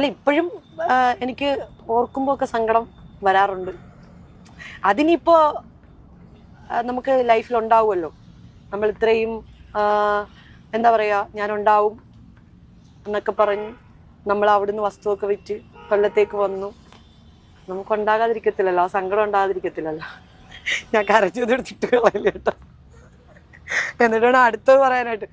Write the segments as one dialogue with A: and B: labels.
A: അല്ല ഇപ്പോഴും എനിക്ക് ഓർക്കുമ്പോ ഒക്കെ സങ്കടം വരാറുണ്ട്. അതിനിപ്പോ നമുക്ക് ലൈഫിൽ ഉണ്ടാവുമല്ലോ നമ്മൾ ഇത്രയും എന്താ പറയാ ഞാൻ ഉണ്ടാവും എന്നൊക്കെ പറഞ്ഞ് നമ്മൾ അവിടുന്ന് വസ്തുവൊക്കെ വിറ്റ് കൊല്ലത്തേക്ക് വന്നു. നമുക്ക് ഉണ്ടാകാതിരിക്കത്തില്ലല്ലോ ആ സങ്കടം ഉണ്ടാകാതിരിക്കത്തില്ലല്ലോ. ഞാൻ കരച്ചെടുത്തിട്ട് കളയില്ല കേട്ടോ. എന്നിട്ടാണ് അടുത്തത് പറയാനായിട്ട്.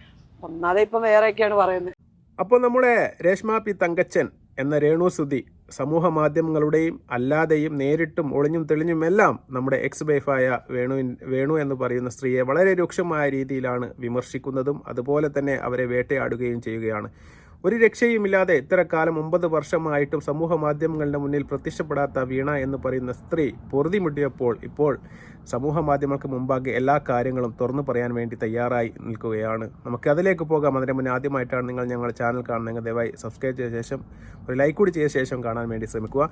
A: ഒന്നാതെ ഇപ്പം വേറെയൊക്കെയാണ് പറയുന്നത്.
B: അപ്പോൾ നമ്മുടെ രേഷ്മ പി തങ്കച്ചൻ എന്ന രേണു സുധി സമൂഹ മാധ്യമങ്ങളുടെയും അല്ലാതെയും നേരിട്ടും ഒളിഞ്ഞും തെളിഞ്ഞും എല്ലാം നമ്മുടെ എക്സ് വൈഫായ വേണുവിൻ വേണു എന്ന് പറയുന്ന സ്ത്രീയെ വളരെ രൂക്ഷമായ രീതിയിലാണ് വിമർശിക്കുന്നതും അതുപോലെ തന്നെ അവരെ വേട്ടയാടുകയും ചെയ്യുകയാണ്. ഒരു രക്ഷയുമില്ലാതെ ഇത്ര കാലം ഒമ്പത് വർഷമായിട്ടും സമൂഹ മാധ്യമങ്ങളുടെ മുന്നിൽ പ്രത്യക്ഷപ്പെടാത്ത വീണ എന്ന് പറയുന്ന സ്ത്രീ പൊറുതി മുട്ടിയപ്പോൾ ഇപ്പോൾ സമൂഹ മാധ്യമങ്ങൾക്ക് മുമ്പാകെ എല്ലാ കാര്യങ്ങളും തുറന്നു പറയാൻ വേണ്ടി തയ്യാറായി നിൽക്കുകയാണ്. നമുക്ക് അതിലേക്ക് പോകാം. അതിന് മുന്നേ ആദ്യമായിട്ടാണ് നിങ്ങൾ ഞങ്ങളുടെ ചാനൽ കാണുന്നെങ്കിൽ ദയവായി സബ്സ്ക്രൈബ് ചെയ്ത ശേഷം ഒരു ലൈക്ക് കൂടി ചെയ്ത ശേഷം കാണാൻ വേണ്ടി ശ്രമിക്കുക.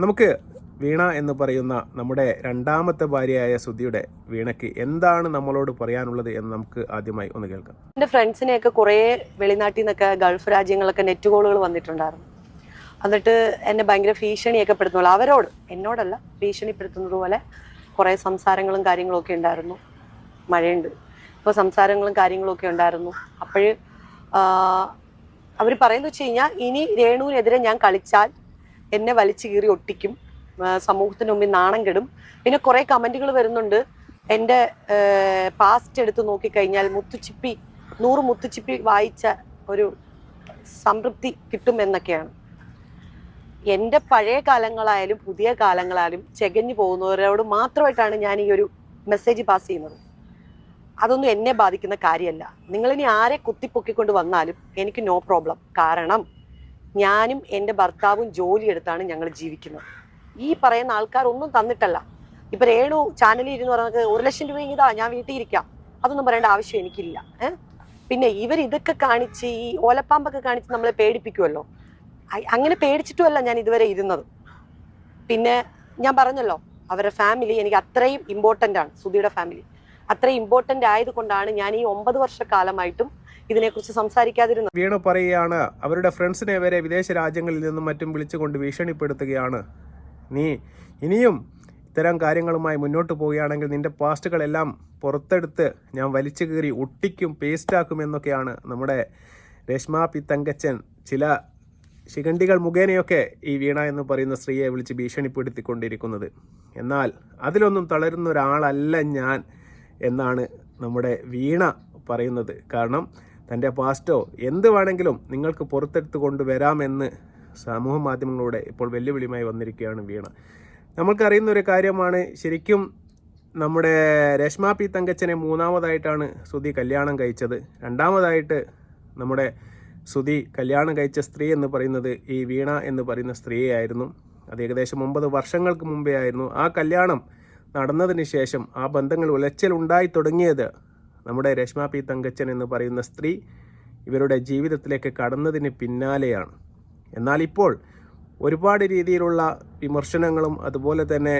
B: നമുക്ക് വീണ എന്ന് പറയുന്ന നമ്മുടെ രണ്ടാമത്തെ ഭാര്യയായ സുധിയുടെ വീണയ്ക്ക് എന്താണ് നമ്മളോട് പറയാനുള്ളത് എന്ന് നമുക്ക് ആദ്യമായി ഒന്ന് കേൾക്കാം.
A: എന്റെ ഫ്രണ്ട്സിനെയൊക്കെ കുറേ വെളിനാട്ടിൽ നിന്നൊക്കെ ഗൾഫ് രാജ്യങ്ങളൊക്കെ നെറ്റ് കോളുകൾ വന്നിട്ടുണ്ടായിരുന്നു. എന്നിട്ട് എന്നെ ഭയങ്കര ഭീഷണിയൊക്കെ പെടുത്തുള്ളൂ അവരോട് എന്നോടല്ല ഭീഷണിപ്പെടുത്തുന്നത് പോലെ കുറേ സംസാരങ്ങളും കാര്യങ്ങളും ഒക്കെ ഉണ്ടായിരുന്നു. മഴയുണ്ട്. അപ്പോൾ സംസാരങ്ങളും കാര്യങ്ങളും ഒക്കെ ഉണ്ടായിരുന്നു. അപ്പോൾ അവർ പറയുന്നത് വെച്ച് കഴിഞ്ഞാൽ ഇനി രേണുവിനെതിരെ ഞാൻ കളിച്ചാൽ എന്നെ വലിച്ചു കീറി ഒട്ടിക്കും. സമൂഹത്തിന് മുമ്പിൽ നാണം കെടും. പിന്നെ കുറേ കമന്റുകൾ വരുന്നുണ്ട്. എന്റെ പാസ്റ്റ് എടുത്ത് നോക്കിക്കഴിഞ്ഞാൽ മുത്തുച്ചിപ്പി നൂറ് മുത്തുച്ചിപ്പി വായിച്ച ഒരു സംതൃപ്തി കിട്ടും എന്നൊക്കെയാണ് എന്റെ പഴയ കാലങ്ങളായാലും പുതിയ കാലങ്ങളായാലും ചെകഞ്ഞു പോകുന്നവരോട് മാത്രമായിട്ടാണ് ഞാൻ ഈ ഒരു മെസ്സേജ് പാസ് ചെയ്യുന്നത്. അതൊന്നും എന്നെ ബാധിക്കുന്ന കാര്യമല്ല. നിങ്ങളിനി ആരെ കുത്തിപ്പൊക്കിക്കൊണ്ട് വന്നാലും എനിക്ക് നോ പ്രോബ്ലം കാരണം ഞാനും എന്റെ ഭർത്താവും ജോലിയെടുത്താണ് ഞങ്ങൾ ജീവിക്കുന്നത്. ഈ പറയുന്ന ആൾക്കാർ ഒന്നും തന്നിട്ടല്ല. ഇപ്പൊ രേണു ചാനലിൽ ഇരുന്ന് പറഞ്ഞത് ഒരു ലക്ഷം രൂപ ഇതാ ഞാൻ വീട്ടിൽ ഇരിക്കാം. അതൊന്നും പറയേണ്ട ആവശ്യം എനിക്കില്ല. പിന്നെ ഇവർ ഇതൊക്കെ കാണിച്ച് ഈ ഓലപ്പാമ്പൊക്കെ കാണിച്ച് നമ്മളെ പേടിപ്പിക്കുമല്ലോ അങ്ങനെ പേടിച്ചിട്ടുമല്ല ഞാൻ ഇതുവരെ ഇരുന്നത്. പിന്നെ ഞാൻ പറഞ്ഞല്ലോ അവരുടെ ഫാമിലി എനിക്ക് അത്രയും ഇമ്പോർട്ടന്റ് ആണ് സുധിയുടെ ഫാമിലി അത്രയും ഇമ്പോർട്ടന്റ് ആയതുകൊണ്ടാണ് ഞാൻ ഈ ഒമ്പത് വർഷക്കാലമായിട്ടും ഇതിനെക്കുറിച്ച് സംസാരിക്കാതിരുന്നത്.
B: വീണു പറയുകയാണ് അവരുടെ ഫ്രണ്ട്സിനെ വരെ വിദേശ രാജ്യങ്ങളിൽ നിന്നും മറ്റും വിളിച്ചുകൊണ്ട് ഭീഷണിപ്പെടുത്തുകയാണ്. നീ ഇനിയും ഇത്തരം കാര്യങ്ങളുമായി മുന്നോട്ട് പോവുകയാണെങ്കിൽ നിന്റെ പാസ്റ്റുകളെല്ലാം പുറത്തെടുത്ത് ഞാൻ വലിച്ചു കീറി ഒട്ടിക്കും പേസ്റ്റാക്കും എന്നൊക്കെയാണ് നമ്മുടെ രശ്മ പി തങ്കച്ചൻ ചില ശിഖണ്ഡികൾ മുഖേനയൊക്കെ ഈ വീണ എന്ന് പറയുന്ന സ്ത്രീയെ വിളിച്ച് ഭീഷണിപ്പെടുത്തിക്കൊണ്ടിരിക്കുന്നത്. എന്നാൽ അതിലൊന്നും തളരുന്ന ഒരാളല്ല ഞാൻ എന്നാണ് നമ്മുടെ വീണ പറയുന്നത്. കാരണം തന്റെ പാസ്റ്റോ എന്ത് വേണമെങ്കിലും നിങ്ങൾക്ക് പുറത്തെടുത്ത് കൊണ്ടുവരാമെന്ന് സമൂഹ മാധ്യമങ്ങളിലൂടെ ഇപ്പോൾ വെല്ലുവിളിയുമായി വന്നിരിക്കുകയാണ് വീണ. നമ്മൾക്കറിയുന്ന ഒരു കാര്യമാണ് ശരിക്കും നമ്മുടെ രശ്മ പി തങ്കച്ചനെ മൂന്നാമതായിട്ടാണ് സുധി കല്യാണം കഴിച്ചത്. രണ്ടാമതായിട്ട് നമ്മുടെ സുധി കല്യാണം കഴിച്ച സ്ത്രീ എന്ന് പറയുന്നത് ഈ വീണ എന്ന് പറയുന്ന സ്ത്രീയായിരുന്നു. അത് ഏകദേശം ഒമ്പത് വർഷങ്ങൾക്ക് മുമ്പേ ആയിരുന്നു. ആ കല്യാണം നടന്നതിന് ശേഷം ആ ബന്ധങ്ങൾ ഉലച്ചിൽ ഉണ്ടായി തുടങ്ങിയത് നമ്മുടെ രശ്മ പി തങ്കച്ചൻ എന്ന് പറയുന്ന സ്ത്രീ ഇവരുടെ ജീവിതത്തിലേക്ക് കടന്നതിന് പിന്നാലെയാണ്. എന്നാൽ ഇപ്പോൾ ഒരുപാട് രീതിയിലുള്ള വിമർശനങ്ങളും അതുപോലെ തന്നെ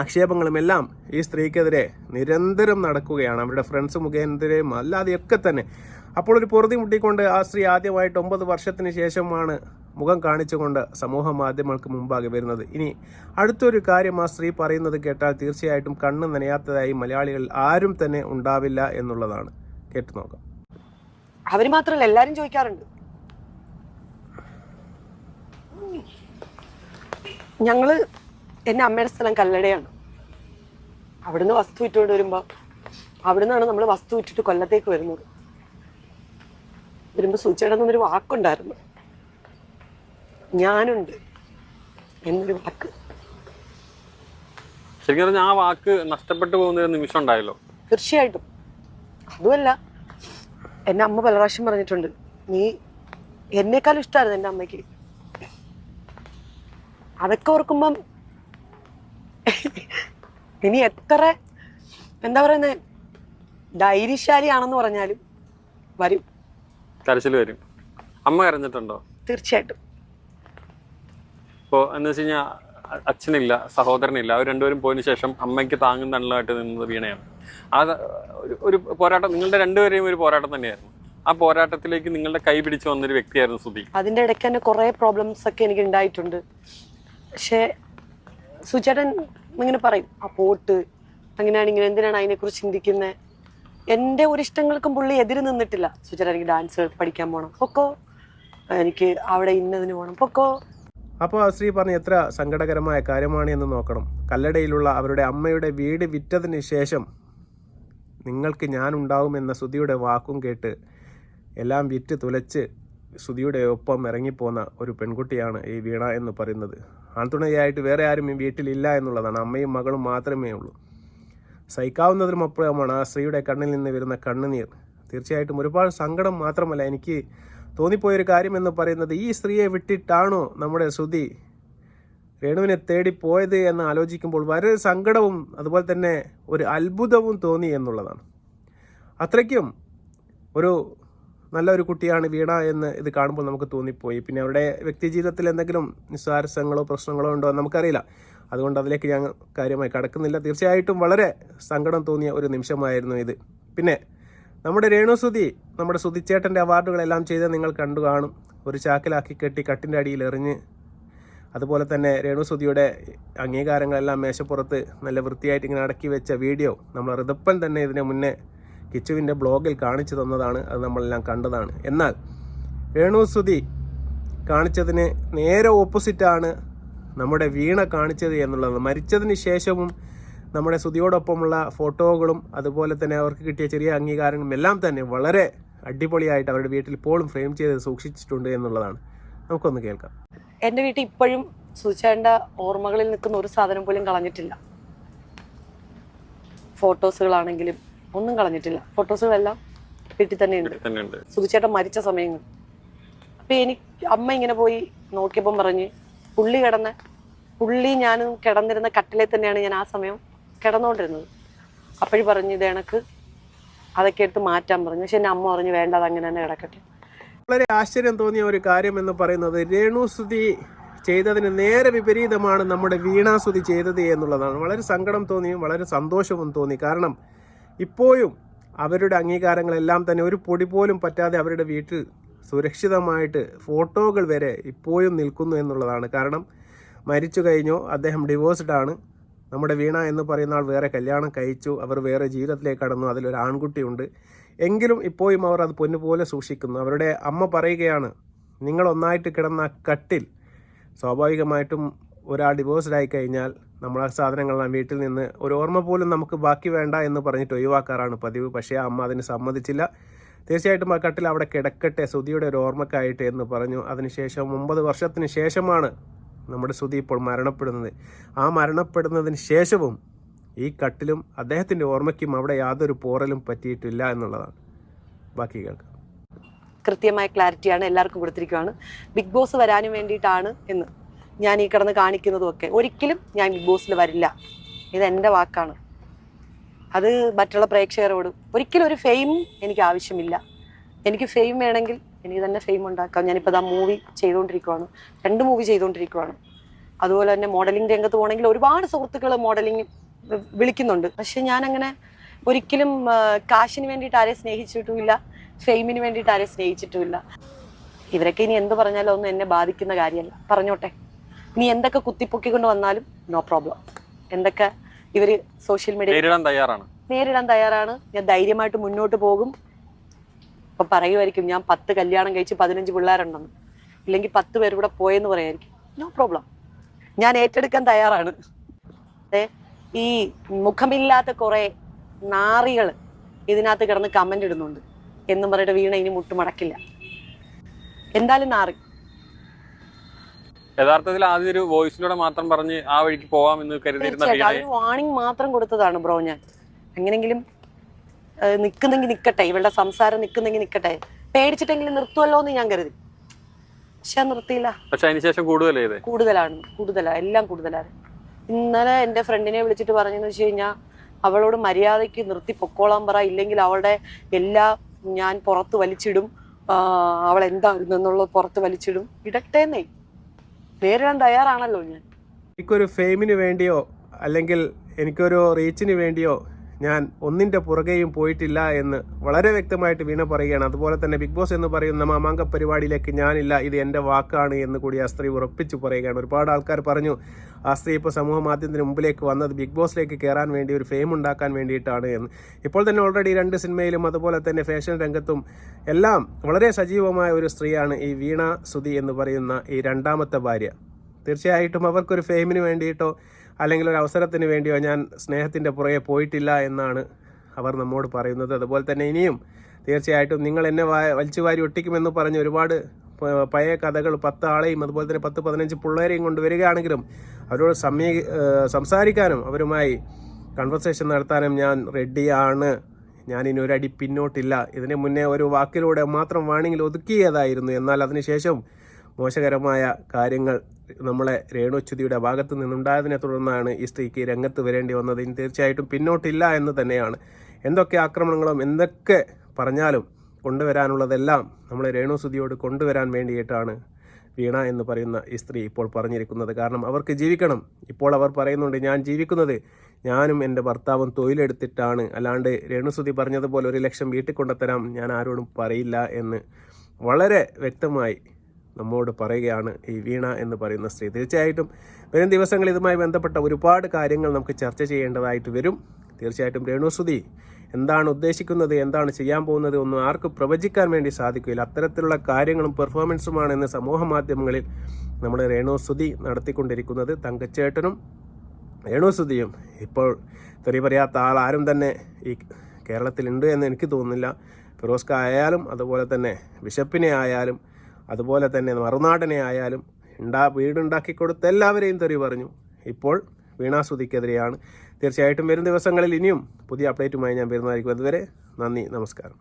B: ആക്ഷേപങ്ങളുമെല്ലാം ഈ സ്ത്രീക്കെതിരെ നിരന്തരം നടക്കുകയാണ്. അവരുടെ ഫ്രണ്ട്സ് മുഖേനെതിരെയും അല്ലാതെയൊക്കെ തന്നെ. അപ്പോൾ ഒരു പൊറുതി മുട്ടിക്കൊണ്ട് ആ സ്ത്രീ ആദ്യമായിട്ട് ഒമ്പത് വർഷത്തിന് ശേഷമാണ് മുഖം കാണിച്ചുകൊണ്ട് സമൂഹ മാധ്യമങ്ങൾക്ക് മുമ്പാകെ വരുന്നത്. ഇനി അടുത്തൊരു കാര്യം ആ സ്ത്രീ പറയുന്നത് കേട്ടാൽ തീർച്ചയായിട്ടും കണ്ണ് നനയാത്തതായി മലയാളികൾ ആരും തന്നെ ഉണ്ടാവില്ല എന്നുള്ളതാണ്. കേട്ടു നോക്കാം.
A: അവർ മാത്രമല്ല എല്ലാരും ചോദിക്കാറുണ്ട്. ഞങ്ങൾ എന്റെ അമ്മയുടെ സ്ഥലം കല്ലടയാണ്. അവിടുന്ന് വസ്തു വിറ്റുകൊണ്ട് വരുമ്പോൾ അവിടുന്നാണ് നമ്മൾ വസ്തു വിറ്റിട്ട് കൊല്ലത്തേക്ക് വരുന്നത്. വരുമ്പോ സൂചിയുടെ എന്നൊരു വാക്കുണ്ടായിരുന്നു. ഞാനുണ്ട് എന്നൊരു വാക്ക്.
C: ശരിക്കും പറഞ്ഞാൽ ആ വാക്ക് നഷ്ടപ്പെട്ടു പോകുന്ന ഒരു നിമിഷം ഉണ്ടായല്ലോ.
A: തീർച്ചയായിട്ടും. അതുമല്ല എന്റെ അമ്മ പല പ്രാവശ്യം പറഞ്ഞിട്ടുണ്ട് നീ എന്നെക്കാളും ഇഷ്ടമായിരുന്നു എന്റെ അമ്മയ്ക്ക്. അതൊക്കെ ഓർക്കുമ്പം ഇനി എത്ര എന്താ പറയുന്നത് ധൈര്യശാലിയാണെന്ന് പറഞ്ഞാലും വരും.
C: കരച്ചിൽ വരും. അമ്മ കരഞ്ഞിട്ടുണ്ടോ?
A: തീർച്ചയായിട്ടും.
C: ഇപ്പോ എന്ന് വെച്ച് കഴിഞ്ഞാൽ അച്ഛനില്ല സഹോദരനില്ല. അവർ രണ്ടുപേരും പോയതിനു ശേഷം അമ്മയ്ക്ക് താങ്ങും തണലായിട്ട് നിന്നത് വീണയാണ്. ആ ഒരു- ഒരു പോരാട്ടം നിങ്ങളുടെ രണ്ടുപേരെയും ഒരു പോരാട്ടം തന്നെയായിരുന്നു. ആ പോരാട്ടത്തിലേക്ക് നിങ്ങളുടെ കൈ പിടിച്ചു വന്നൊരു വ്യക്തിയായിരുന്നു സുധി
A: അതിന്റെ ഇടയ്ക്ക് തന്നെ കുറെ പ്രോബ്ലംസ് ഒക്കെ എനിക്ക് ഉണ്ടായിട്ടുണ്ട്. പക്ഷേ സുചേട്ടൻ ഇങ്ങനെ പറയും ആ പോട്ട് അങ്ങനെയാണ് ഇങ്ങനെ എന്തിനാണ് അതിനെക്കുറിച്ച് ചിന്തിക്കുന്നത് എന്റെ ഒരു ഇഷ്ടങ്ങൾക്കും പുള്ളി എതിര് നിന്നിട്ടില്ല. സുചേട്ടൻ എനിക്ക് ഡാൻസ് പഠിക്കാൻ പോകണം പൊക്കോ. എനിക്ക് അവിടെ ഇന്നതിന് പോകണം പൊക്കോ.
B: അപ്പോൾ സ്ത്രീ പറഞ്ഞ എത്ര സങ്കടകരമായ കാര്യമാണ് എന്ന് നോക്കണം. കല്ലടയിലുള്ള അവരുടെ അമ്മയുടെ വീട് വിറ്റതിന് ശേഷം നിങ്ങൾക്ക് ഞാനുണ്ടാവുമെന്ന സുധിയുടെ വാക്കും കേട്ട് എല്ലാം വിറ്റ് തുലച്ച് സുധിയുടെ ഒപ്പം ഇറങ്ങിപ്പോന്ന ഒരു പെൺകുട്ടിയാണ് ഈ വീണ എന്ന് പറയുന്നത്. ആൺതുണയായിട്ട് വേറെ ആരും ഈ വീട്ടിലില്ല എന്നുള്ളതാണ്. അമ്മയും മകളും മാത്രമേ ഉള്ളൂ. സഹിക്കാവുന്നതിനും അപ്പുറമാണ് ആ സ്ത്രീയുടെ കണ്ണിൽ നിന്ന് വരുന്ന കണ്ണുനീർ. തീർച്ചയായിട്ടും ഒരുപാട് സങ്കടം മാത്രമല്ല എനിക്ക് തോന്നിപ്പോയൊരു കാര്യം എന്ന് പറയുന്നത് ഈ സ്ത്രീയെ വിട്ടിട്ടാണോ നമ്മുടെ ശ്രുതി രേണുവിനെ തേടി പോയത് എന്ന് ആലോചിക്കുമ്പോൾ വളരെ സങ്കടവും അതുപോലെ തന്നെ ഒരു അത്ഭുതവും തോന്നി എന്നുള്ളതാണ്. അത്രയ്ക്കും ഒരു നല്ലൊരു കുട്ടിയാണ് വീണ എന്ന് ഇത് കാണുമ്പോൾ നമുക്ക് തോന്നിപ്പോയി. പിന്നെ അവരുടെ വ്യക്തി ജീവിതത്തിൽ എന്തെങ്കിലും നിസ്സാരസങ്ങളോ പ്രശ്നങ്ങളോ ഉണ്ടോ എന്ന് നമുക്കറിയില്ല. അതുകൊണ്ട് അതിലേക്ക് ഞാൻ കാര്യമായി കടക്കുന്നില്ല. തീർച്ചയായിട്ടും വളരെ സങ്കടം തോന്നിയ ഒരു നിമിഷമായിരുന്നു ഇത്. പിന്നെ നമ്മുടെ രേണുസുതി നമ്മുടെ സുതിച്ചേട്ടന്റെ അവാർഡുകളെല്ലാം ചെയ്ത് നിങ്ങൾ കണ്ടു കാണും. ഒരു ചാക്കിലാക്കി കെട്ടി കട്ടിന്റെ അടിയിൽ എറിഞ്ഞ് അതുപോലെ തന്നെ രേണുസുതിയുടെ അംഗീകാരങ്ങളെല്ലാം മേശപ്പുറത്ത് നല്ല വൃത്തിയായിട്ട് ഇങ്ങനെ അടക്കി വെച്ച വീഡിയോ നമ്മൾ ഋതപ്പൻ തന്നെ ഇതിന് മുന്നേ കിച്ചുവിന്റെ ബ്ലോഗിൽ കാണിച്ചു തന്നതാണ് അത് നമ്മളെല്ലാം കണ്ടതാണ്. എന്നാൽ രേണുസുതി കാണിച്ചതിന് നേരെ ഓപ്പോസിറ്റാണ് നമ്മുടെ വീണ കാണിച്ചത് എന്നുള്ളത്. മരിച്ചതിന് ശേഷവും നമ്മുടെ സുതിയോടൊപ്പമുള്ള ഫോട്ടോകളും അതുപോലെ തന്നെ അവർക്ക് കിട്ടിയ ചെറിയ അംഗീകാരങ്ങളും എല്ലാം തന്നെ വളരെ അടിപൊളിയായിട്ട് അവരുടെ വീട്ടിൽ ഇപ്പോഴും ഫ്രെയിം ചെയ്ത് സൂക്ഷിച്ചിട്ടുണ്ട് എന്നുള്ളതാണ്. നമുക്കൊന്ന് കേൾക്കാം.
A: എന്റെ വീട്ടിൽ ഇപ്പോഴും സുചേണ്ട ഓർമ്മകളിൽ നിൽക്കുന്ന ഒരു സാധനം പോലും കളഞ്ഞിട്ടില്ല. ഫോട്ടോസുകളാണെങ്കിലും ഒന്നും കളഞ്ഞിട്ടില്ല. ഫോട്ടോസുകളെല്ലാം വീട്ടിൽ തന്നെ ഉണ്ട്
C: തന്നെയുണ്ട്
A: സുധിച്ചേട്ടൻ മരിച്ച സമയങ്ങൾ. അപ്പൊ എനിക്ക് അമ്മ ഇങ്ങനെ പോയി നോക്കിയപ്പം പറഞ്ഞ് പുള്ളി കിടന്ന പുള്ളി ഞാനും കിടന്നിരുന്ന കട്ടിലെ തന്നെയാണ് ഞാൻ ആ സമയം കിടന്നുകൊണ്ടിരുന്നത് അപ്പോഴും പറഞ്ഞു ഇത് എനക്ക് അതൊക്കെ എടുത്ത് മാറ്റാൻ പറഞ്ഞു. പക്ഷെ എന്നെ അമ്മ പറഞ്ഞു വേണ്ട അത് അങ്ങനെ തന്നെ കിടക്കട്ടെ.
B: വളരെ ആശ്ചര്യം തോന്നിയ ഒരു കാര്യം എന്ന് പറയുന്നത് രേണുസുതി ചെയ്തതിന് നേരെ വിപരീതമാണ് നമ്മുടെ വീണാസുതി ചെയ്തത് എന്നുള്ളതാണ്. വളരെ സങ്കടം തോന്നിയും വളരെ സന്തോഷവും തോന്നി. കാരണം ഇപ്പോഴും അവരുടെ അംഗീകാരങ്ങളെല്ലാം തന്നെ ഒരു പൊടി പോലും പറ്റാതെ അവരുടെ വീട്ടിൽ സുരക്ഷിതമായിട്ട് ഫോട്ടോകൾ വരെ ഇപ്പോഴും നിൽക്കുന്നു എന്നുള്ളതാണ്. കാരണം മരിച്ചു കഴിഞ്ഞോ അദ്ദേഹം ഡിവോഴ്സ്ഡ് ആണ്. നമ്മുടെ വീണ എന്ന് പറയുന്ന ആൾ വേറെ കല്യാണം കഴിച്ചു അവർ വേറെ ജീവിതത്തിലേക്ക് കടന്നു അതിലൊരു ആൺകുട്ടിയുണ്ട്. എങ്കിലും ഇപ്പോഴും അവർ അത് പൊന്നുപോലെ സൂക്ഷിക്കുന്നു. അവരുടെ അമ്മ പറയുകയാണ് നിങ്ങൾ ഒന്നായിട്ട് കിടന്ന കട്ടിൽ സ്വാഭാവികമായിട്ടും ഒരാൾ ഡിവോഴ്സ്ഡ് ആയി കഴിഞ്ഞാൽ നമ്മൾ ആ സാധനങ്ങളെല്ലാം വീട്ടിൽ നിന്ന് ഒരു ഓർമ്മ പോലും നമുക്ക് ബാക്കി വേണ്ട എന്ന് പറഞ്ഞിട്ട് ഒഴിവാക്കാറാണ് പതിവ്. പക്ഷേ അമ്മ അതിന് സമ്മതിച്ചില്ല. തീർച്ചയായിട്ടും ആ കട്ടിൽ അവിടെ കിടക്കട്ടെ സുധിയുടെ ഒരു ഓർമ്മക്കായിട്ട് എന്ന് പറഞ്ഞു. അതിനുശേഷം ഒമ്പത് വർഷത്തിന് ശേഷമാണ് നമ്മുടെ സുധി ഇപ്പോൾ മരണപ്പെടുന്നത്. ആ മരണപ്പെടുന്നതിന് ശേഷവും ഈ കട്ടിലും അദ്ദേഹത്തിന്റെ ഓർമ്മയ്ക്കും അവിടെ യാതൊരു പോറലും പറ്റിയിട്ടില്ല എന്നുള്ളതാണ്. ബാക്കി കേൾക്കാം.
A: കൃത്യമായ ക്ലാരിറ്റിയാണ് എല്ലാവർക്കും കൊടുത്തിരിക്കുകയാണ് ബിഗ് ബോസ് വരാനും വേണ്ടിയിട്ടാണ് എന്ന്. ഞാൻ ഈ കിടന്ന് കാണിക്കുന്നതും ഒക്കെ ഒരിക്കലും ഞാൻ ബിഗ് ബോസിൽ വരില്ല. ഇത് എന്റെ വാക്കാണ്. അത് മറ്റുള്ള പ്രേക്ഷകരോട് ഒരിക്കലും ഒരു ഫെയിം എനിക്ക് ആവശ്യമില്ല. എനിക്ക് ഫെയിം വേണമെങ്കിൽ എനിക്ക് തന്നെ ഫെയിം ഉണ്ടാക്കാം. ഞാനിപ്പോൾ ആ മൂവി ചെയ്തുകൊണ്ടിരിക്കുവാണ് രണ്ട് മൂവി ചെയ്തുകൊണ്ടിരിക്കുവാണ് അതുപോലെ തന്നെ മോഡലിംഗ് രംഗത്ത് പോകണമെങ്കിൽ ഒരുപാട് സുഹൃത്തുക്കൾ മോഡലിംഗ് വിളിക്കുന്നുണ്ട്. പക്ഷെ ഞാനങ്ങനെ ഒരിക്കലും കാശിന് വേണ്ടിയിട്ട് ആരെയും സ്നേഹിച്ചിട്ടുമില്ല ഫെയിമിന് വേണ്ടിയിട്ട് ആരെയും സ്നേഹിച്ചിട്ടുമില്ല. ഇവരൊക്കെ ഇനി എന്ത് പറഞ്ഞാലും ഒന്നും എന്നെ ബാധിക്കുന്ന കാര്യമല്ല. പറഞ്ഞോട്ടെ. ഇനി എന്തൊക്കെ കുത്തിപ്പൊക്കിക്കൊണ്ട് വന്നാലും നോ പ്രോബ്ലം എന്തൊക്കെ ഇവർ സോഷ്യൽ മീഡിയ
C: നേരിടാൻ തയ്യാറാണ്.
A: നേരിടാൻ തയ്യാറാണ്. ഞാൻ ധൈര്യമായിട്ട് മുന്നോട്ട് പോകും. ഇപ്പൊ പറയുമായിരിക്കും ഞാൻ പത്ത് കല്യാണം കഴിച്ച് പതിനഞ്ച് പിള്ളേരുണ്ടെന്ന്. ഇല്ലെങ്കിൽ പത്ത് പേര് കൂടെ പോയെന്ന് പറയായിരിക്കും. നോ പ്രോബ്ലം ഞാൻ ഏറ്റെടുക്കാൻ തയ്യാറാണ്. അതെ ഈ മുഖമില്ലാത്ത കുറെ നാറികൾ ഇതിനകത്ത് കിടന്ന് കമന്റ് ഇടുന്നുണ്ട്. എന്നും പറഞ്ഞിട്ട് വീണ ഇനി മുട്ടുമടക്കില്ല. എന്തായാലും നാറി.
C: യഥാർത്ഥത്തിൽ ആദ്യം ഒരു വോയിസിലൂടെ മാത്രം പറഞ്ഞ് ആ വഴിക്ക് പോവാം എന്ന് കരുതിയിരുന്ന
A: വാണിംഗ് മാത്രം കൊടുത്തതാണ് ബ്രോ ഞാൻ. എങ്ങനെങ്കിലും നിൽക്കുന്നെങ്കിൽ നിൽക്കട്ടെ ഇവളുടെ സംസാരം നിൽക്കുന്നെങ്കിൽ നിൽക്കട്ടെ പേടിച്ചിട്ടെങ്കിലും നിർത്തുമല്ലോ എന്ന് ഞാൻ കരുതി. പക്ഷെ നിർത്തിയില്ല.
C: പക്ഷെ അതിനുശേഷം കൂടുതലേ
A: കൂടുതലാണ്. കൂടുതലാണ് എല്ലാം കൂടുതലാണ്. ഇന്നലെ എന്റെ ഫ്രണ്ടിനെ വിളിച്ചിട്ട് പറഞ്ഞെന്ന് വെച്ച് കഴിഞ്ഞാൽ അവളോട് മര്യാദയ്ക്ക് നിർത്തി പൊക്കോളാൻ പറ. ഇല്ലെങ്കിൽ അവളുടെ എല്ലാ ഞാൻ പുറത്ത് വലിച്ചിടും. അവൾ എന്താ എന്നുള്ളത് പുറത്ത് വലിച്ചിടും. ഇടട്ടേന്നേ നേരിടാൻ തയ്യാറാണല്ലോ ഞാൻ.
B: എനിക്കൊരു ഫെയിമിന് വേണ്ടിയോ അല്ലെങ്കിൽ എനിക്കൊരു റീച്ചിന് വേണ്ടിയോ ഞാൻ ഒന്നിന്റെ പുറകെയും പോയിട്ടില്ല എന്ന് വളരെ വ്യക്തമായിട്ട് വീണ പറയുകയാണ്. അതുപോലെ തന്നെ ബിഗ് ബോസ് എന്ന് പറയുന്ന മാമാങ്ക പരിപാടിയിലേക്ക് ഞാനില്ല ഇത് എന്റെ വാക്കാണ് എന്ന് കൂടി ആ സ്ത്രീ ഉറപ്പിച്ചു പറയുകയാണ്. ഒരുപാട് ആൾക്കാർ പറഞ്ഞു ആ സ്ത്രീ ഇപ്പോൾ സമൂഹ മാധ്യമത്തിന് മുമ്പിലേക്ക് വന്നത് ബിഗ് ബോസിലേക്ക് കയറാൻ വേണ്ടി ഒരു ഫെയിം ഉണ്ടാക്കാൻ വേണ്ടിയിട്ടാണ് എന്ന്. ഇപ്പോൾ തന്നെ ഓൾറെഡി രണ്ട് സിനിമയിലും അതുപോലെ തന്നെ ഫാഷൻ രംഗത്തും എല്ലാം വളരെ സജീവമായ ഒരു സ്ത്രീയാണ് ഈ വീണ സുധി എന്ന് പറയുന്ന ഈ രണ്ടാമത്തെ ഭാര്യ. തീർച്ചയായിട്ടും അവർക്കൊരു ഫെയിമിന് വേണ്ടിയിട്ടോ അല്ലെങ്കിൽ ഒരു അവസരത്തിന് വേണ്ടിയോ ഞാൻ സ്നേഹത്തിന്റെ പുറകെ പോയിട്ടില്ല എന്നാണ് അവർ നമ്മോട് പറയുന്നത്. അതുപോലെ തന്നെ ഇനിയും തീർച്ചയായിട്ടും നിങ്ങൾ എന്നെ വലിച്ചു വാരി ഒട്ടിക്കുമെന്ന് പറഞ്ഞ് ഒരുപാട് പഴയ കഥകൾ പത്ത് ആളെയും അതുപോലെ തന്നെ പത്ത് പതിനഞ്ച് പിള്ളേരെയും കൊണ്ട് വരികയാണെങ്കിലും അവരോട് സമീ സംസാരിക്കാനും അവരുമായി കൺവെർസേഷൻ നടത്താനും ഞാൻ റെഡിയാണ് ഞാൻ ഇനി ഒരടി പിന്നോട്ടില്ല. ഇതിന് മുന്നേ ഒരു വാക്കിലൂടെ മാത്രം വേണമെങ്കിൽ ഒതുക്കിയതായിരുന്നു. എന്നാൽ അതിനുശേഷം മോശകരമായ കാര്യങ്ങൾ നമ്മളെ രേണുച്യുതിയുടെ ഭാഗത്ത് നിന്നുണ്ടായതിനെ തുടർന്നാണ് ഈ സ്ത്രീക്ക് രംഗത്ത് വരേണ്ടി വന്നത്. ഇനി തീർച്ചയായിട്ടും പിന്നോട്ടില്ല എന്ന് തന്നെയാണ്. എന്തൊക്കെ ആക്രമണങ്ങളും എന്തൊക്കെ പറഞ്ഞാലും കൊണ്ടുവരാനുള്ളതെല്ലാം നമ്മളെ രേണുസുതിയോട് കൊണ്ടുവരാൻ വേണ്ടിയിട്ടാണ് വീണ എന്ന് പറയുന്ന ഈ സ്ത്രീ ഇപ്പോൾ പറഞ്ഞിരിക്കുന്നത്. കാരണം അവർക്ക് ജീവിക്കണം. ഇപ്പോൾ അവർ പറയുന്നുണ്ട് ഞാൻ ജീവിക്കുന്നത് ഞാനും എന്റെ ഭർത്താവും തൊഴിലെടുത്തിട്ടാണ്. അല്ലാണ്ട് രേണുസുതി പറഞ്ഞതുപോലെ ഒരു ലക്ഷം വീട്ടിൽ കൊണ്ടുത്തരാം. ഞാൻ ആരോടും പറയില്ല എന്ന് വളരെ വ്യക്തമായി നമ്മോട് പറയുകയാണ് ഈ വീണ എന്ന് പറയുന്ന സ്ത്രീ. തീർച്ചയായിട്ടും വരും ദിവസങ്ങളിൽ ഇതുമായി ബന്ധപ്പെട്ട ഒരുപാട് കാര്യങ്ങൾ നമുക്ക് ചർച്ച ചെയ്യേണ്ടതായിട്ട് വരും. തീർച്ചയായിട്ടും രേണുസുതി എന്താണ് ഉദ്ദേശിക്കുന്നത് എന്താണ് ചെയ്യാൻ പോകുന്നത് ഒന്നും ആർക്കും പ്രവചിക്കാൻ വേണ്ടി സാധിക്കില്ല അത്തരത്തിലുള്ള കാര്യങ്ങളും പെർഫോമൻസുമാണ് ഇന്ന് സമൂഹ മാധ്യമങ്ങളിൽ നമ്മുടെ രേണുസുതി നടത്തിക്കൊണ്ടിരിക്കുന്നത്. തങ്കച്ചേട്ടനും രേണുസുതിയും ഇപ്പോൾ തെറി പറയാത്ത ആൾ ആരും തന്നെ ഈ കേരളത്തിലുണ്ട് എന്ന് എനിക്ക് തോന്നുന്നില്ല. ഫിറോസ്ക ആയാലും അതുപോലെ തന്നെ ബിഷപ്പിനെ ആയാലും അതുപോലെ തന്നെ മറുനാടനെ ആയാലും ഉണ്ടാ വീടുണ്ടാക്കി കൊടുത്ത എല്ലാവരെയും തെറി പറഞ്ഞു. ഇപ്പോൾ വീണാസുതിക്കെതിരെയാണ് തീർച്ചയായിട്ടും വരും ദിവസങ്ങളിൽ ഇനിയും പുതിയ അപ്ഡേറ്റുമായി ഞാൻ വരുന്നതായിരിക്കും. അതുവരെ നന്ദി നമസ്കാരം.